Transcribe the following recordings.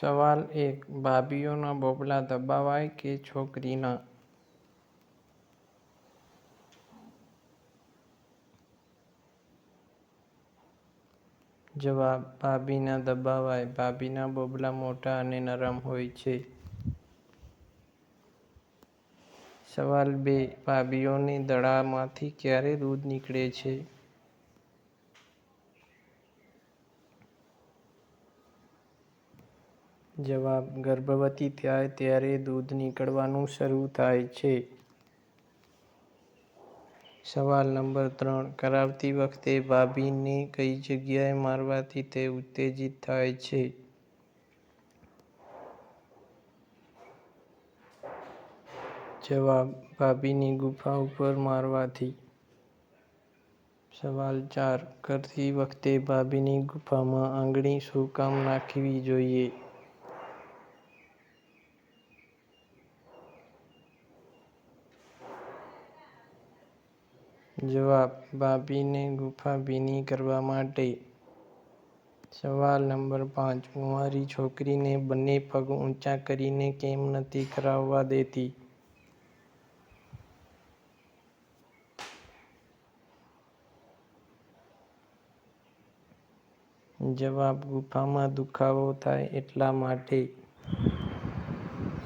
સવાલ એક, ભાભીઓના બોબલા દબાવાય કે છોકરીના? જવાબ, ભાભીના દબાવાય. ભાભીના બોબલા મોટા અને નરમ હોય છે. સવાલ બે, ભાભીઓની દડામાંથી ક્યારે દૂધ નીકળે છે? જવાબ, ગર્ભવતી થાય ત્યારે દૂધ નીકળવાનું શરૂ થાય છે. સવાલ નંબર ત્રણ, કરાવતી વખતે ભાભીને કઈ જગ્યાએ મારવાથી તે ઉત્તેજિત થાય છે? જવાબ, ભાભીની ગુફા ઉપર મારવાથી. સવાલ ચાર, કરતી વખતે ભાભીની ગુફામાં આંગળી શું કામ નાખવી જોઈએ? જવાબ, ભાભીને ગુફા ભીની કરવા માટે. સવાલ નંબર પાંચ કુંવારી છોકરીને બંને પગ ઊંચા કરીને કેમ નથી કરાવવા દેતી? જવાબ, ગુફામાં દુખાવો થાય એટલા માટે.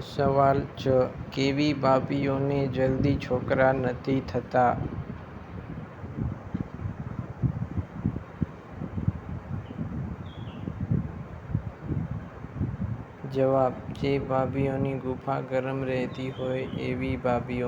સવાલ છ, કેવી ભાભીઓને જલ્દી છોકરા નથી થતા? જવાબ જે ભાભીઓની ગુફા ગરમ રહેતી હોય એવી ભાભીઓ